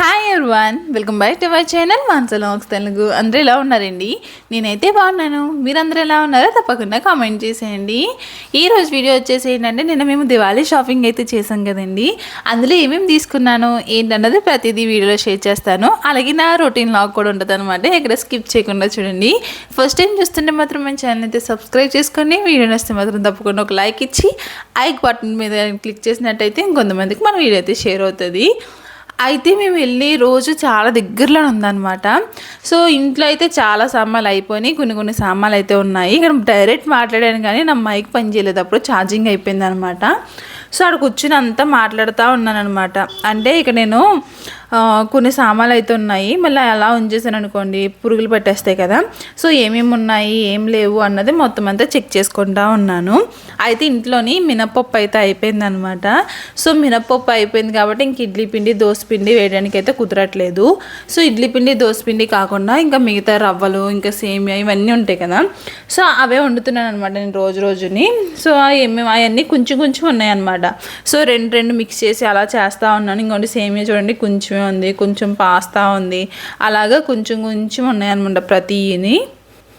Hi one welcome back to my channel ఒక తెలుగు అందరూ ఎలా ఉన్నారండి? నేనైతే బాగున్నాను. మీరందరూ ఎలా ఉన్నారో తప్పకుండా కామెంట్ చేసేయండి. ఈరోజు వీడియో వచ్చేసి ఏంటంటే నిన్న మేము దివాళీ షాపింగ్ అయితే చేసాం కదండి. అందులో ఏమేమి తీసుకున్నాను ఏంటన్నది ప్రతిదీ వీడియోలో షేర్ చేస్తాను. అలాగే నా రొటీన్ లాగ్ కూడా ఉంటుంది అనమాట ఇక్కడ స్కిప్ చేయకుండా చూడండి. ఫస్ట్ టైం చూస్తుంటే మాత్రం మన ఛానల్ అయితే సబ్స్క్రైబ్ చేసుకొని వీడియో నచ్చితే మాత్రం తప్పకుండా ఒక లైక్ ఇచ్చి ఐక్ బటన్ మీద క్లిక్ చేసినట్టయితే ఇంకొంతమందికి మన వీడియో అయితే షేర్ అవుతుంది. అయితే మేము వెళ్ళి రోజు చాలా దగ్గరలో ఉందన్నమాట. సో ఇంట్లో అయితే చాలా సామాన్లు అయిపోయినాయి. కొన్ని కొన్ని సామాన్లు అయితే ఉన్నాయి. ఇక్కడ డైరెక్ట్ మాట్లాడాను కానీ నా మైక్ పని చేయలేదు. అప్పుడు ఛార్జింగ్ అయిపోయింది అనమాట సో అక్కడ కూర్చుని అంతా మాట్లాడుతూ ఉన్నాను అనమాట అంటే ఇక నేను కొన్ని సామాన్లు అయితే ఉన్నాయి. మళ్ళీ అలా ఉంచేసాను అనుకోండి పురుగులు పట్టేస్తాయి కదా. సో ఏమేమి ఉన్నాయి ఏం లేవు అన్నది మొత్తం అంతా చెక్ చేసుకుంటా ఉన్నాను. అయితే ఇంట్లోని మినపప్పు అయితే అయిపోయింది అనమాట సో మినపప్పు అయిపోయింది కాబట్టి ఇంక ఇడ్లీ పిండి దోశ పిండి వేయడానికి అయితే కుదరట్లేదు. సో ఇడ్లీ పిండి దోశ పిండి కాకుండా ఇంకా మిగతా రవ్వలు ఇంకా సేమియా ఇవన్నీ ఉంటాయి కదా. సో అవే వండుతున్నాను అనమాట నేను రోజు రోజుని. సో ఏమేమి అవన్నీ కొంచెం కొంచెం ఉన్నాయన్నమాట. సో రెండు రెండు మిక్స్ చేసి అలా చేస్తూ ఉన్నాను. ఇంకోటి సేమియా చూడండి కొంచెం కొంచెమే ఉంది కొంచెం పాస్తా ఉంది. అలాగా కొంచెం కొంచెం ఉన్నాయి అనమాట ప్రతిని.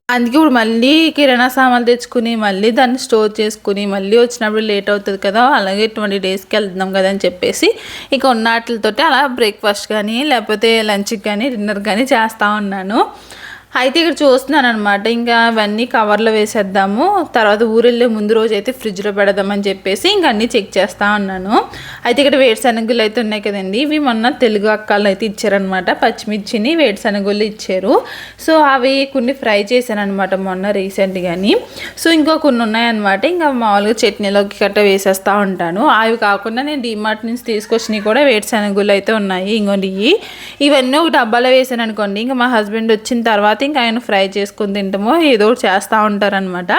అందుకే ఇప్పుడు మళ్ళీ కిరాణా సామాన్లు తెచ్చుకుని మళ్ళీ దాన్ని స్టోర్ చేసుకుని మళ్ళీ వచ్చినప్పుడు లేట్ అవుతుంది కదా అలాగే ట్వంటీ డేస్కి వెళ్తున్నాం కదా అని చెప్పేసి ఇక ఉన్న వాటితోటి అలా బ్రేక్ఫాస్ట్ కానీ లేకపోతే లంచ్కి కానీ డిన్నర్ కానీ చేస్తూ ఉన్నాను. అయితే ఇక్కడ చూస్తున్నాను అనమాట ఇంకా అవన్నీ కవర్లో వేసేద్దాము. తర్వాత ఊరెళ్ళే ముందు రోజు అయితే ఫ్రిడ్జ్లో పెడదామని చెప్పేసి ఇంకా అన్నీ చెక్ చేస్తూ ఉన్నాను అయితే ఇక్కడ వేడిశనగులు అయితే ఉన్నాయి కదండి. ఇవి మొన్న తెలుగు అక్కలు అయితే ఇచ్చారనమాట పచ్చిమిర్చిని వేడిశనగులు ఇచ్చారు. సో అవి కొన్ని ఫ్రై చేశాను అనమాట మొన్న రీసెంట్గాని సో ఇంకా కొన్ని ఉన్నాయన్నమాట. ఇంకా మామూలుగా చట్నీలోకి గట్ట వేసేస్తూ ఉంటాను. అవి కాకుండా నేను డిమార్ట్ నుంచి తీసుకొచ్చినవి కూడా వేడిశనగులు అయితే ఉన్నాయి. ఇంకోటి ఇవన్నీ ఒక డబ్బాలో వేసాను అనుకోండి. ఇంకా మా హస్బెండ్ వచ్చిన తర్వాత ఇంకా ఆయన ఫ్రై చేసుకుని తింటామో ఏదో ఒకటి చేస్తూ ఉంటారనమాట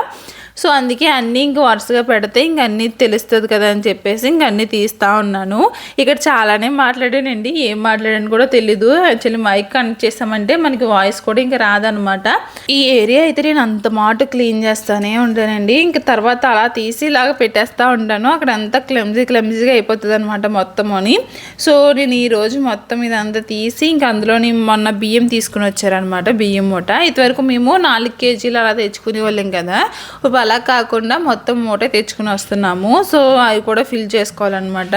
సో అందుకే అన్నీ ఇంక వరుసగా పెడితే ఇంక అన్నీ తెలుస్తుంది కదా అని చెప్పేసి ఇంక అన్నీ తీస్తూ ఉన్నాను. ఇక్కడ చాలానే మాట్లాడానండి. ఏం మాట్లాడాను కూడా తెలీదు. యాక్చువల్లీ మైక్ కనెక్ట్ చేసామంటే మనకి వాయిస్ కూడా ఇంకా రాదనమాట. ఈ ఏరియా అయితే నేను అంత మాట క్లీన్ చేస్తానే ఉంటానండి ఇంక తర్వాత అలా తీసి ఇలాగ పెట్టేస్తూ ఉంటాను. అక్కడ అంతా క్లమ్జీ క్లెమ్జీగా అయిపోతుంది అనమాట మొత్తం అని. సో నేను ఈరోజు మొత్తం ఇదంతా తీసి ఇంక అందులోని మొన్న బియ్యం తీసుకుని వచ్చారనమాట. బియ్యం మూట. ఇదివరకు మేము నాలుగు కేజీలు అలా తెచ్చుకునే వాళ్ళం కదా అలా కాకుండా మొత్తం మూట తెచ్చుకుని వస్తున్నాము. సో అవి కూడా ఫిల్ చేసుకోవాలన్నమాట.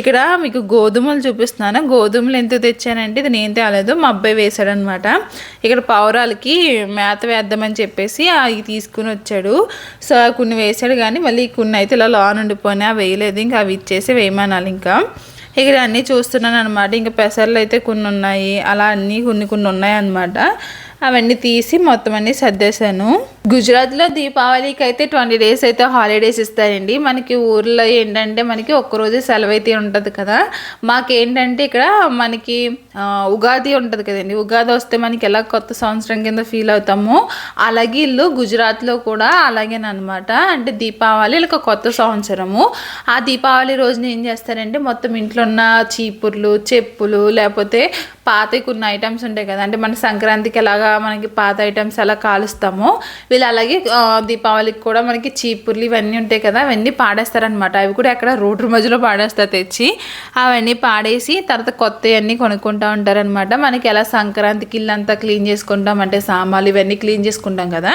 ఇక్కడ మీకు గోధుమలు చూపిస్తున్నాను. గోధుమలు ఎంత తెచ్చానంటే ఇది నేను తేలేదు మా అబ్బాయి వేశాడనమాట ఇక్కడ పావురాలకి మేత వేద్దామని చెప్పేసి అవి తీసుకుని వచ్చాడు. సో కొన్ని వేసాడు కానీ మళ్ళీ కొన్ని అయితే ఇలా లోన్ ఉండిపోయినా వేయలేదు. ఇంకా అవి ఇచ్చేసి వేయమనాలి ఇంకా. ఇక్కడ అన్నీ చూస్తున్నాను అనమాట ఇంకా పెసర్లు అయితే కొన్ని ఉన్నాయి. అలా అన్నీ కొన్ని కొన్ని ఉన్నాయి అనమాట అవన్నీ తీసి మొత్తం అన్నీ సర్దేశాను. గుజరాత్లో దీపావళికి అయితే ట్వంటీ డేస్ అయితే హాలిడేస్ ఇస్తారండి. మనకి ఊర్లో ఏంటంటే మనకి ఒక్కరోజు సెలవు అయితే ఉంటుంది కదా. మాకేంటంటే ఇక్కడ మనకి ఉగాది ఉంటుంది కదండి. ఉగాది వస్తే మనకి ఎలా కొత్త సంవత్సరం కింద ఫీల్ అవుతామో అలాగే ఇల్లు గుజరాత్లో కూడా అలాగేనమాట అంటే దీపావళి ఇలా కొత్త సంవత్సరము. ఆ దీపావళి రోజున ఏం చేస్తారంటే మొత్తం ఇంట్లో ఉన్న చీపుర్లు చెప్పులు లేకపోతే పాత కొన్ని ఐటమ్స్ ఉంటాయి కదా. అంటే మన సంక్రాంతికి ఎలాగా మనకి పాత ఐటమ్స్ ఎలా కాలుస్తామో వీళ్ళు అలాగే దీపావళికి కూడా మనకి చీపుర్లు ఇవన్నీ ఉంటాయి కదా అవన్నీ పాడేస్తారనమాట అవి కూడా ఎక్కడ రోడ్డు మధ్యలో పాడేస్తారు తెచ్చి అవన్నీ పాడేసి తర్వాత కొత్త అన్నీ కొనుక్కుంటూ ఉంటారనమాట మనకి ఎలా సంక్రాంతికి ఇల్లంతా క్లీన్ చేసుకుంటాం అంటే సామాన్లు ఇవన్నీ క్లీన్ చేసుకుంటాం కదా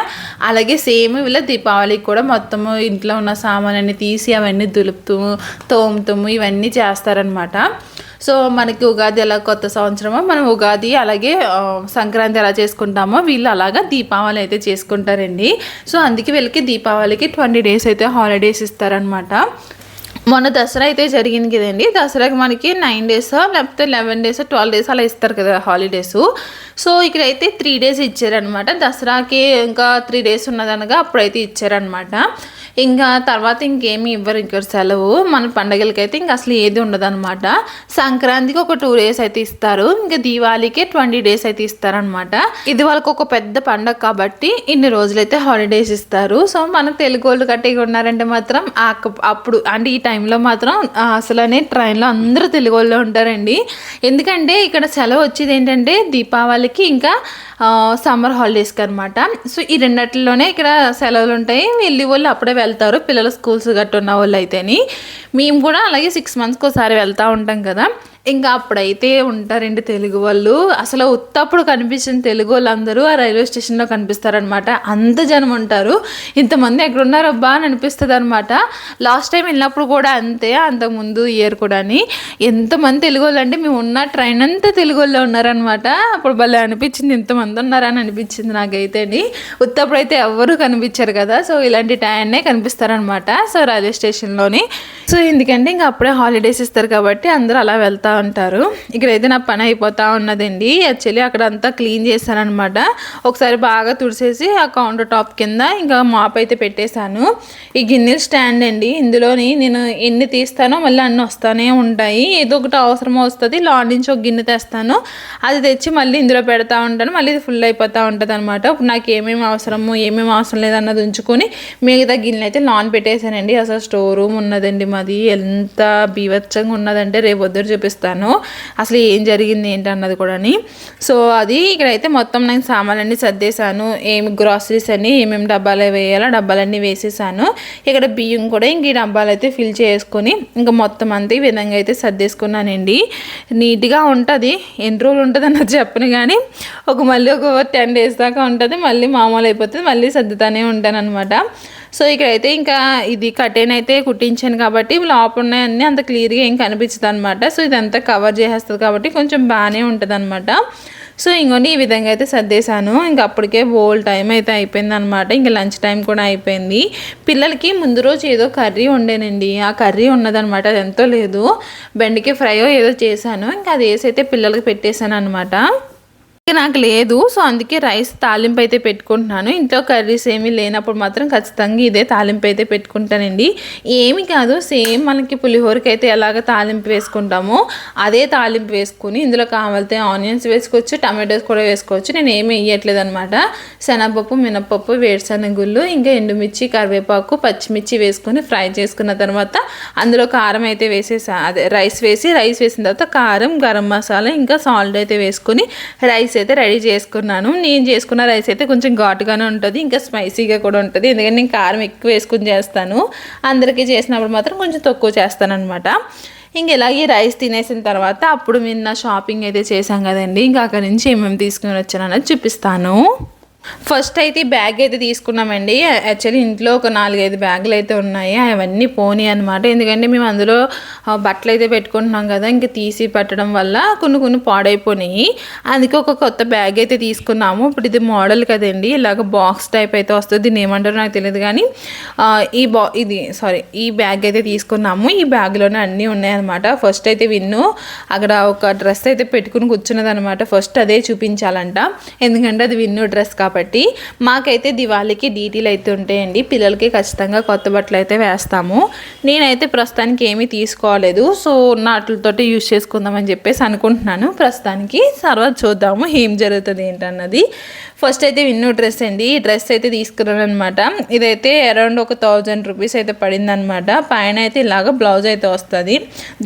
అలాగే సేమ్ వీళ్ళ దీపావళికి కూడా మొత్తము ఇంట్లో ఉన్న సామాన్లన్నీ తీసి అవన్నీ దులుపుతూ తోముతాము ఇవన్నీ చేస్తారనమాట సో మనకి ఉగాది ఎలా కొత్త సంవత్సరమో మనం ఉగాది అలాగే సంక్రాంతి ఎలా చేసుకుంటామో వీళ్ళు అలాగా దీపావళి అయితే చేసుకుంటారండి. సో అందుకే వీళ్ళకి దీపావళికి ట్వంటీ డేస్ అయితే హాలిడేస్ ఇస్తారనమాట మొన్న దసరా అయితే జరిగింది కదండి. దసరాకి మనకి నైన్ డేస్ లేకపోతే లెవెన్ డేస్ ట్వెల్వ్ డేస్ అలా ఇస్తారు కదా హాలిడేస్. సో ఇక్కడ అయితే త్రీ డేస్ ఇచ్చారనమాట దసరాకి ఇంకా త్రీ డేస్ ఉన్నదనగా అప్పుడైతే ఇచ్చారనమాట ఇంకా తర్వాత ఇంకేమి ఇవ్వరు ఇక్కడ సెలవు. మన పండగలకి అయితే ఇంకా అసలు ఏది ఉండదన్నమాట. సంక్రాంతికి ఒక టూ డేస్ అయితే ఇస్తారు. ఇంకా దీవాళికి ట్వంటీ డేస్ అయితే ఇస్తారనమాట ఇది వాళ్ళకి ఒక పెద్ద పండగ కాబట్టి ఇన్ని రోజులైతే హాలిడేస్ ఇస్తారు. సో మనకు తెలుగు వాళ్ళు గట్టిగా ఉన్నారంటే మాత్రం అప్పుడు అంటే ఈ టైంలో మాత్రం అసలనే ట్రైన్లో అందరూ తెలుగు వాళ్ళు ఉంటారండి. ఎందుకంటే ఇక్కడ సెలవు వచ్చేది ఏంటంటే దీపావళికి ఇంకా సమ్మర్ హాలిడేస్కి అనమాట సో ఈ రెండిట్లోనే ఇక్కడ సెలవులు ఉంటాయి. వెళ్ళి వాళ్ళు అప్పుడే వెళ్తారు. పిల్లల స్కూల్స్ గట్టు ఉన్న వాళ్ళు అయితేని. మేము కూడా అలాగే సిక్స్ మంత్స్కి ఒకసారి వెళ్తూ ఉంటాం కదా. ఇంకా అప్పుడైతే ఉంటారండి తెలుగు వాళ్ళు. అసలు ఉత్తప్పుడు కనిపించిన తెలుగు వాళ్ళందరూ ఆ రైల్వే స్టేషన్లో కనిపిస్తారనమాట అంత జనం ఉంటారు. ఇంతమంది ఎక్కడున్నారబ్బా అని అనిపిస్తుంది అనమాట లాస్ట్ టైం వెళ్ళినప్పుడు కూడా అంతే అంతకుముందు ఇయర్ కూడాని ఎంతమంది తెలుగు వాళ్ళు అంటే మేము ఉన్న ట్రైన్ అంతా తెలుగు వాళ్ళు ఉన్నారనమాట అప్పుడు భలే అనిపించింది ఇంతమంది ఉన్నారని అనిపించింది నాకైతే ఉత్తప్పుడు అయితే ఎవ్వరూ కనిపించారు కదా సో ఇలాంటి టైన్నే కనిపిస్తారనమాట సో రైల్వే స్టేషన్లోని. సో ఎందుకంటే ఇంకా అప్పుడే హాలిడేస్ ఇస్తారు కాబట్టి అందరూ అలా వెళ్తూ ఉంటారు ఇక్కడైతే నా పని అయిపోతూ ఉన్నదండి. యాక్చువల్లీ అక్కడ అంతా క్లీన్ చేశానమాట ఒకసారి బాగా తుడిసేసి ఆ కౌంటర్ టాప్ కింద ఇంకా మాప్ అయితే పెట్టేశాను. ఈ గిన్నెలు స్టాండ్ అండి. ఇందులోని నేను ఎన్ని తీస్తానో మళ్ళీ అన్ని వస్తూనే ఉంటాయి. ఏదో ఒకటి అవసరం వస్తుంది. లాన్ నుంచి ఒక గిన్నె తెస్తాను. అది తెచ్చి మళ్ళీ ఇందులో పెడతా ఉంటాను. మళ్ళీ ఇది ఫుల్ అయిపోతూ ఉంటుంది అనమాట ఇప్పుడు నాకు ఏమేమి అవసరము ఏమేమి అవసరం లేదన్నది ఉంచుకొని మిగతా గిన్నెలు అయితే లాన్ పెట్టేశానండి. అసలు స్టోర్ రూమ్ ఉన్నదండి మాది. ఎంత బీభత్సంగా ఉన్నదంటే రేపు వద్దరు చూపిస్తాను అసలు ఏం జరిగింది ఏంటన్నది కూడా సో అది ఇక్కడైతే మొత్తం నేను సామాన్లన్నీ సర్దేశాను. ఏమి గ్రాసరీస్ అని ఏమేమి డబ్బాలు వేయాలో డబ్బాలన్నీ వేసేసాను ఇక్కడ బియ్యం కూడా ఇంక ఈ డబ్బాలు అయితే ఫిల్ చేసుకొని ఇంకా మొత్తం అంతా ఈ విధంగా అయితే సర్దేసుకున్నానండి. నీట్గా ఉంటుంది. ఎన్ని రోజులు ఉంటుంది అన్నది చెప్పను కానీ ఒక మళ్ళీ ఒక టెన్ డేస్ దాకా ఉంటుంది. మళ్ళీ మామూలు అయిపోతుంది. మళ్ళీ సర్దుతానే ఉంటాను అనమాట సో ఇక్కడైతే ఇంకా ఇది కటెన్ అయితే కుట్టించాను కాబట్టి లోపల ఉన్నాయన్నీ అంత క్లియర్గా ఏం కనిపించదు అనమాట సో ఇదంతా కవర్ చేసేస్తుంది కాబట్టి కొంచెం బాగానే ఉంటుంది అనమాట సో ఇంకొని ఈ విధంగా అయితే సర్దేశాను. ఇంకా అప్పటికే బోల్ టైం అయితే అయిపోయింది అనమాట ఇంకా లంచ్ టైం కూడా అయిపోయింది. పిల్లలకి ముందు రోజు ఏదో కర్రీ ఉండేనండి ఆ కర్రీ ఉన్నదనమాట అది ఎంతో లేదు. బెండకాయ ఫ్రైయో ఏదో చేశాను. ఇంకా అది వేసి అయితే పిల్లలకి పెట్టేశాను అనమాట నాకు లేదు. సో అందుకే రైస్ తాలింపు అయితే పెట్టుకుంటున్నాను. ఇంట్లో కర్రీస్ ఏమీ లేనప్పుడు మాత్రం ఖచ్చితంగా ఇదే తాలింపు అయితే పెట్టుకుంటానండి. ఏమి కాదు సేమ్ మనకి పులిహోరకి అయితే ఎలాగ తాలింపు వేసుకుంటామో అదే తాలింపు వేసుకుని ఇందులో కావాలితే ఆనియన్స్ వేసుకోవచ్చు టమాటోస్ కూడా వేసుకోవచ్చు. నేను ఏమి వేయట్లేదు అనమాట శనగపప్పు మినపప్పు వేరుశనగుళ్ళు ఇంకా ఎండుమిర్చి కరివేపాకు పచ్చిమిర్చి వేసుకొని ఫ్రై చేసుకున్న తర్వాత అందులో కారం అయితే వేసేసా అదే రైస్ వేసి రైస్ వేసిన తర్వాత కారం గరం మసాలా ఇంకా సాల్ట్ అయితే వేసుకొని రైస్ అయితే రెడీ చేసుకున్నాను. నేను చేసుకున్న రైస్ అయితే కొంచెం ఘాటుగానే ఉంటుంది ఇంకా స్పైసీగా కూడా ఉంటుంది. ఎందుకంటే నేను కారం ఎక్కువ వేసుకుని చేస్తాను. అందరికీ చేసినప్పుడు మాత్రం కొంచెం తక్కువ చేస్తాను ఇంక ఇలాగే రైస్ తినేసిన తర్వాత అప్పుడు నిన్న షాపింగ్ అయితే చేశాం కదండి. ఇంకా అక్కడి నుంచి ఏమేమి తీసుకుని వచ్చాను అన్నది చూపిస్తాను. ఫస్ట్ అయితే బ్యాగ్ అయితే తీసుకున్నామండి. యాక్చువల్లీ ఇంట్లో ఒక నాలుగైదు బ్యాగులు అయితే ఉన్నాయి. అవన్నీ పోనీ అనమాట ఎందుకంటే మేము అందులో బట్టలు అయితే పెట్టుకుంటున్నాం కదా ఇంక తీసి పెట్టడం వల్ల కొన్ని కొన్ని పాడైపోయినాయి అందుకే ఒక కొత్త బ్యాగ్ అయితే తీసుకున్నాము. ఇప్పుడు ఇది మోడల్ కదండి. ఇలాగ బాక్స్ టైప్ అయితే వస్తుంది. దీన్ని ఏమంటారో నాకు తెలియదు కానీ ఈ బా ఇది సారీ ఈ బ్యాగ్ అయితే తీసుకున్నాము. ఈ బ్యాగ్లోనే అన్నీ ఉన్నాయన్నమాట ఫస్ట్ అయితే విన్ను. అక్కడ ఒక డ్రెస్ అయితే పెట్టుకుని కూర్చున్నది అనమాట ఫస్ట్ అదే చూపించాలంట. ఎందుకంటే అది విన్ను డ్రెస్ కాబట్టి కాబట్టి మాకైతే దివాళీకి డీటీలు అయితే ఉంటాయండి. పిల్లలకి ఖచ్చితంగా కొత్త బట్టలు అయితే వేస్తాము. నేనైతే ప్రస్తుతానికి ఏమీ తీసుకోలేదు. సో ఉన్న వాటితోటి యూజ్ చేసుకుందామని చెప్పేసి అనుకుంటున్నాను. ప్రస్తుతానికి తర్వాత చూద్దాము ఏం జరుగుతుంది ఏంటన్నది. ఫస్ట్ అయితే విన్ను డ్రెస్ అండి. ఈ డ్రెస్ అయితే తీసుకున్నాను అనమాట ఇదైతే అరౌండ్ ఒక థౌజండ్ రూపీస్ అయితే పడింది అనమాట పైన అయితే ఇలాగ బ్లౌజ్ అయితే వస్తుంది.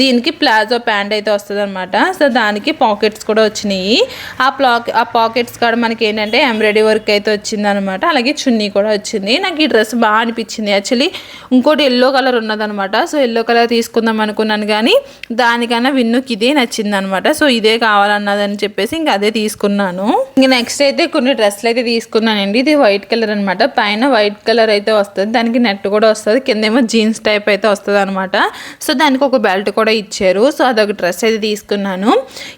దీనికి ప్లాజో ప్యాంట్ అయితే వస్తుంది అనమాట సో దానికి పాకెట్స్ కూడా వచ్చినాయి. ఆ ప్లాక్ ఆ పాకెట్స్ కాడ మనకి ఏంటంటే ఎంబ్రాయిడరీ వర్క్ అయితే వచ్చింది అనమాట అలాగే చున్నీ కూడా వచ్చింది. నాకు ఈ డ్రెస్ బాగా అనిపించింది. యాక్చువల్లీ ఇంకోటి ఎల్లో కలర్ ఉన్నదనమాట సో ఎల్లో కలర్ తీసుకుందాం అనుకున్నాను కానీ దానికన్నా విన్నుకి ఇదే నచ్చింది అనమాట సో ఇదే కావాలన్నదని చెప్పేసి ఇంకా అదే తీసుకున్నాను. ఇంక నెక్స్ట్ అయితే కొన్ని డ్రెస్లు అయితే తీసుకున్నానండి. ఇది వైట్ కలర్ అనమాట పైన వైట్ కలర్ అయితే వస్తుంది. దానికి నెట్ కూడా వస్తుంది. కిందేమో జీన్స్ టైప్ అయితే వస్తుంది అనమాట సో దానికి ఒక బెల్ట్ కూడా ఇచ్చారు. సో అదొక డ్రెస్ అయితే తీసుకున్నాను.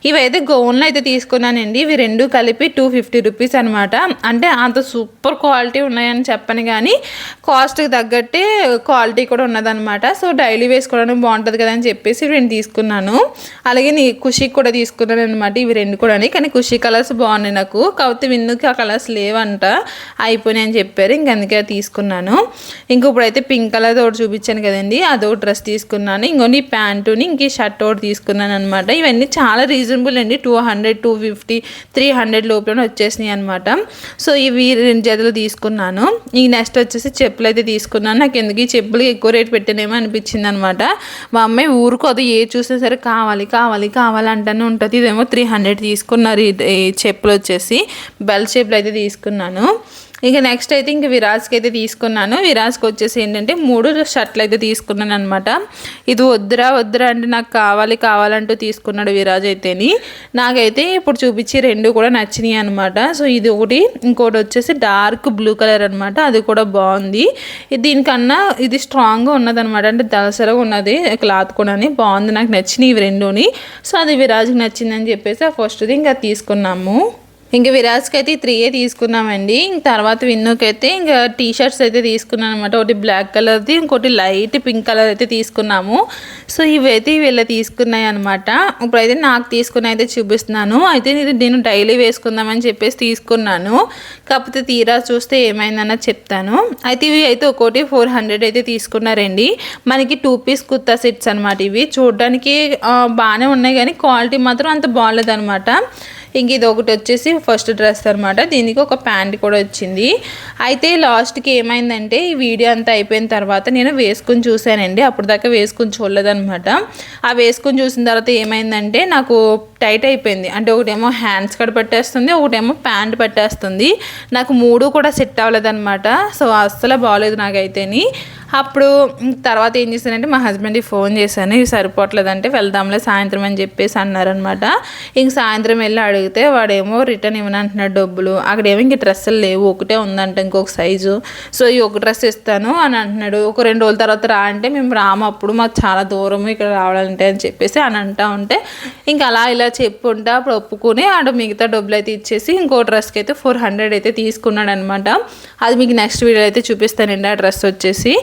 ఇవైతే గౌన్లు అయితే తీసుకున్నానండి. ఇవి రెండు కలిపి టూ ఫిఫ్టీ రూపీస్ అనమాట అంటే అంత సూపర్ క్వాలిటీ ఉన్నాయని చెప్పను కానీ కాస్ట్కి తగ్గట్టే క్వాలిటీ కూడా ఉన్నదనమాట సో డైలీ వేసుకోవడానికి బాగుంటుంది కదా అని చెప్పేసి రెండు తీసుకున్నాను. అలాగే నీ ఖుషికి కూడా తీసుకున్నాను అనమాట ఇవి రెండు కూడా కానీ ఖుషి కలర్స్ బాగున్నాయి నాకు. కాకపోతే విన్నుకి ఆ కలర్స్ లేవంట అయిపోయినాయి అని చెప్పారు. ఇంక అందుకే తీసుకున్నాను. ఇంక ఇప్పుడైతే పింక్ కలర్ ఒకటి చూపించాను కదండి. అదో డ్రెస్ తీసుకున్నాను. ఇంకొన్ని ప్యాంటుని ఇంక షర్ట్ ఒకటి తీసుకున్నాను అనమాట ఇవన్నీ చాలా రీజనబుల్ అండి. Two hundred two fifty three hundred లోపల వచ్చేసినాయి అనమాట సో ఇవి రెండు జతలు తీసుకున్నాను. ఈ నెక్స్ట్ వచ్చేసి చెప్పులు అయితే తీసుకున్నాను. నాకు ఎందుకు ఈ చెప్పులు ఎక్కువ రేట్ పెట్టానేమో అనిపించింది అనమాట మా అమ్మాయి ఊరుకోదు ఏ చూసినా సరే కావాలి కావాలి కావాలి అంటూనే ఉంటుంది. ఇదేమో త్రీ హండ్రెడ్ తీసుకున్నారు ఈ చెప్పులు వచ్చేసి. బెల్ షేప్లో అయితే తీసుకున్నాను. ఇంకా నెక్స్ట్ అయితే ఇంక విరాజ్కి అయితే తీసుకున్నాను. విరాజ్కి వచ్చేసి ఏంటంటే మూడు షర్ట్లు అయితే తీసుకున్నాను అనమాట ఇది వద్దురా వద్దురా అంటే నాకు కావాలి కావాలంటూ తీసుకున్నాడు విరాజ్ అయితేని. నాకైతే ఇప్పుడు చూపించి రెండు కూడా నచ్చినాయి అనమాట సో ఇది ఒకటి ఇంకోటి వచ్చేసి డార్క్ బ్లూ కలర్ అనమాట అది కూడా బాగుంది. దీనికన్నా ఇది స్ట్రాంగ్గా ఉన్నదనమాట అంటే దళసరగా ఉన్నది క్లాత్ కూడా బాగుంది నాకు నచ్చినాయి ఇవి రెండుని. సో అది విరాజ్కి నచ్చిందని చెప్పేసి ఆ ఫస్ట్ది ఇంకా తీసుకున్నాము. ఇంకా విరాజ్కి అయితే త్రీ ఏ తీసుకున్నామండి. ఇంక తర్వాత విన్నుకి అయితే ఇంకా టీ షర్ట్స్ అయితే తీసుకున్నాను అనమాట ఒకటి బ్లాక్ కలర్ది ఇంకోటి లైట్ పింక్ కలర్ అయితే తీసుకున్నాము. సో ఇవైతే వీళ్ళ తీసుకున్నాయి అనమాట ఇప్పుడైతే నాకు తీసుకుని అయితే చూపిస్తున్నాను. అయితే ఇది నేను డైలీ వేసుకుందామని చెప్పేసి తీసుకున్నాను. కాకపోతే తీరా చూస్తే ఏమైందన్నది చెప్తాను. అయితే ఇవి అయితే ఒక్కోటి ఫోర్ హండ్రెడ్ అయితే తీసుకున్నారండి. మనకి టూ పీస్ కుర్తా సెట్స్ అనమాట ఇవి. చూడడానికి బాగానే ఉన్నాయి కానీ క్వాలిటీ మాత్రం అంత బాగాలేదనమాట ఇంక ఇది ఒకటి వచ్చేసి ఫస్ట్ డ్రెస్ అనమాట దీనికి ఒక ప్యాంట్ కూడా వచ్చింది. అయితే లాస్ట్కి ఏమైందంటే ఈ వీడియో అంతా అయిపోయిన తర్వాత నేను వేసుకుని చూశానండి. అప్పుడు దాకా వేసుకుని చూడలేదనమాట ఆ వేసుకుని చూసిన తర్వాత ఏమైందంటే నాకు టైట్ అయిపోయింది. అంటే ఒకటేమో హ్యాండ్స్ కట్ పట్టేస్తుంది ఒకటేమో ప్యాంట్ పట్టేస్తుంది. నాకు మూడు కూడా సెట్ అవ్వలేదన్నమాట. సో అస్సలు బాగోలేదు నాకైతేని. అప్పుడు తర్వాత ఏం చేశానంటే మా హస్బెండ్కి ఫోన్ చేశాను. ఇవి సరిపోవట్లేదంటే వెళ్దాంలే సాయంత్రం అని చెప్పేసి అన్నారనమాట ఇంక సాయంత్రం వెళ్ళి అడిగితే వాడేమో రిటర్న్ ఇవ్వనంటున్నాడు డబ్బులు. అక్కడేమో ఇంక డ్రెస్సులు లేవు. ఒకటే ఉందంట ఇంకొక సైజు. సో ఈ ఒక డ్రెస్ ఇస్తాను అని అంటున్నాడు. ఒక రెండు రోజుల తర్వాత రా అంటే మేము రాము. అప్పుడు మాకు చాలా దూరం ఇక్కడ రావాలంటే అని చెప్పేసి అని అంటా ఉంటే ఇంకా అలా ఇలా చెప్పుంటే అప్పుడు ఒప్పుకొని ఆడ మిగతా డబ్బులు అయితే ఇచ్చేసి ఇంకో డ్రెస్కి అయితే ఫోర్ హండ్రెడ్ అయితే తీసుకున్నాడు అనమాట అది మీకు నెక్స్ట్ వీడియో అయితే చూపిస్తానండి ఆ డ్రెస్ వచ్చేసి.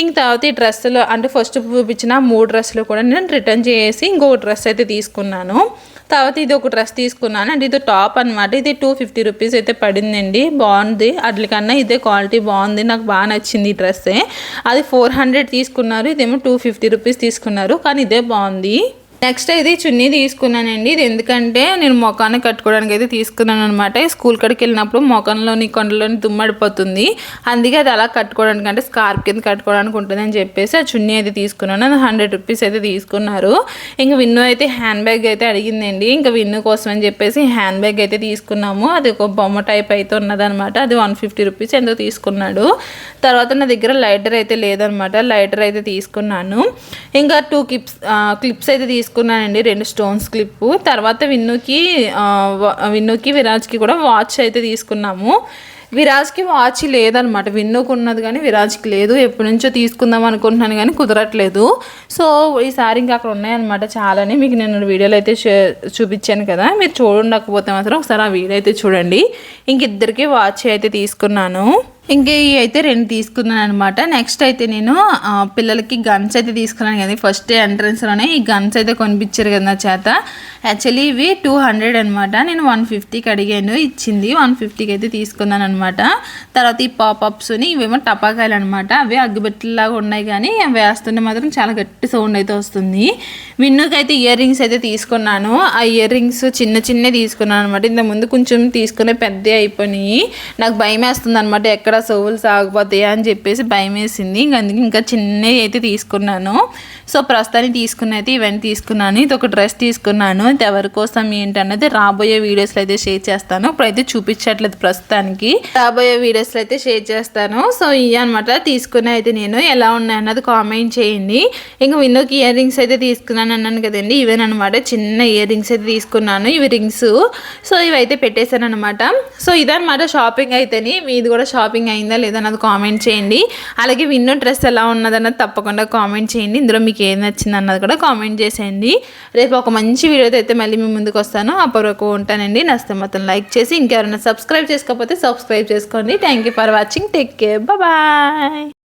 ఇంక తర్వాత ఈ డ్రెస్సులో అంటే ఫస్ట్ చూపించిన మూడు డ్రెస్సులు కూడా నేను రిటర్న్ చేసి ఇంకో డ్రెస్ అయితే తీసుకున్నాను. తర్వాత ఇది ఒక డ్రెస్ తీసుకున్నాను. అంటే ఇది టాప్ అనమాట. ఇది టూ ఫిఫ్టీ రూపీస్ అయితే పడిందండి. బాగుంది. అట్లకన్నా ఇదే క్వాలిటీ బాగుంది. నాకు బాగా నచ్చింది ఈ డ్రెస్సే. అది ఫోర్ హండ్రెడ్ తీసుకున్నారు. ఇదేమో టూ ఫిఫ్టీ రూపీస్ తీసుకున్నారు. కానీ ఇదే బాగుంది. నెక్స్ట్ ఇది చున్నీ తీసుకున్నానండి. ఇది ఎందుకంటే నేను మొఖాన్ని కట్టుకోవడానికి అయితే తీసుకున్నాను అనమాట స్కూల్ కాడికి వెళ్ళినప్పుడు మొఖంలోని కొండలోని దుమ్మడిపోతుంది అందుకే అది అలా కట్టుకోవడానికి అంటే స్కార్ప్ కింద కట్టుకోవడానికి ఉంటుంది అని చెప్పేసి ఆ చున్నీ అయితే తీసుకున్నాను. అది హండ్రెడ్ రూపీస్ అయితే తీసుకున్నారు. ఇంకా విన్ను అయితే హ్యాండ్ బ్యాగ్ అయితే అడిగిందండి. ఇంకా విన్ను కోసం అని చెప్పేసి హ్యాండ్ బ్యాగ్ అయితే తీసుకున్నాము. అది ఒక బొమ్మ టైప్ అయితే ఉన్నదనమాట అది వన్ ఫిఫ్టీ రూపీస్ ఎంతో తీసుకున్నాడు. తర్వాత నా దగ్గర లైటర్ అయితే లేదనమాట లైటర్ అయితే తీసుకున్నాను. ఇంకా టూ క్లిప్స్ క్లిప్స్ అయితే తీసుకున్నాను. తీసుకున్నానండి రెండు స్టోన్స్ క్లిప్పు. తర్వాత విన్నుకి విన్నుకి విరాజ్కి కూడా వాచ్ అయితే తీసుకున్నాము. విరాజ్కి వాచ్ లేదనమాట. విన్నుకు ఉన్నది కానీ విరాజ్కి లేదు. ఎప్పటి నుంచో తీసుకుందాం అనుకుంటున్నాను కానీ కుదరట్లేదు. సో ఈసారి ఇంకా అక్కడ ఉన్నాయన్నమాట చాలానే. మీకు నేను వీడియోలు అయితే చూపించాను కదా. మీరు చూడకపోతే మాత్రం ఒకసారి ఆ వీడియో అయితే చూడండి. ఇంక ఇద్దరికి వాచ్ అయితే తీసుకున్నాను. ఇంకా ఇవి అయితే రెండు తీసుకున్నాను అనమాట నెక్స్ట్ అయితే నేను పిల్లలకి గన్స్ అయితే తీసుకున్నాను కదా. ఫస్ట్ ఎంట్రన్స్లోనే ఈ గన్స్ అయితే కొనిపించారు కదా నా చేత. యాక్చువల్లీ ఇవి టూ హండ్రెడ్ అనమాట నేను వన్ ఫిఫ్టీకి అడిగాను ఇచ్చింది. వన్ ఫిఫ్టీకి అయితే తీసుకున్నాను అనమాట తర్వాత ఈ పాపప్స్ని ఇవేమో టపాకాయలు అనమాట అవి అగ్గిబెట్టలాగా ఉన్నాయి కానీ వేస్తుంటే మాత్రం చాలా గట్టి సౌండ్ అయితే వస్తుంది. విన్నుకైతే అయితే ఇయర్ రింగ్స్ అయితే తీసుకున్నాను. ఆ ఇయర్ రింగ్స్ చిన్న చిన్న తీసుకున్నాను అనమాట ఇంతకుముందు కొంచెం తీసుకునే పెద్ద అయిపోయినాయి. నాకు భయం వేస్తుంది అనమాట ఎక్కడ సోవులు సాగిపోతాయి అని చెప్పేసి భయం వేసింది. ఇంక అందుకే ఇంకా చిన్నవి అయితే తీసుకున్నాను. సో ప్రస్తుతానికి తీసుకున్న అయితే ఇవన్నీ తీసుకున్నాను. ఇది ఒక డ్రెస్ తీసుకున్నాను. ఇది ఎవరి కోసం ఏంటన్నది రాబోయే వీడియోస్లో అయితే షేర్ చేస్తాను. ఇప్పుడైతే చూపించట్లేదు ప్రస్తుతానికి. రాబోయే వీడియోస్లో అయితే షేర్ చేస్తాను. సో ఇవి అనమాట తీసుకున్న అయితే నేను ఎలా ఉన్నాయి అన్నది కామెంట్ చేయండి. ఇంకా విన్నోకి ఇయర్ రింగ్స్ అయితే తీసుకున్నాను అన్నాను కదండి. ఇవేనమాట చిన్న ఇయర్ రింగ్స్ అయితే తీసుకున్నాను. ఇవి రింగ్స్. సో ఇవైతే పెట్టేశాను అనమాట సో ఇదనమాట షాపింగ్ అయితేని. మీది కూడా షాపింగ్ అయిందా లేదా అన్నది కామెంట్ చేయండి. అలాగే విన్నో డ్రెస్ ఎలా ఉన్నదన్నది తప్పకుండా కామెంట్ చేయండి. ఇందులో మీకు ఏం నచ్చింది అన్నది కూడా కామెంట్ చేసేయండి. రేపు ఒక మంచి వీడియోతో అయితే మళ్ళీ మీ ముందుకు వస్తాను. అప్పటివరకు ఉంటానండి. నస్తే మొత్తం లైక్ చేసి ఇంకెవరైనా సబ్స్క్రైబ్ చేసుకోకపోతే సబ్స్క్రైబ్ చేసుకోండి. Thank you for watching take care bye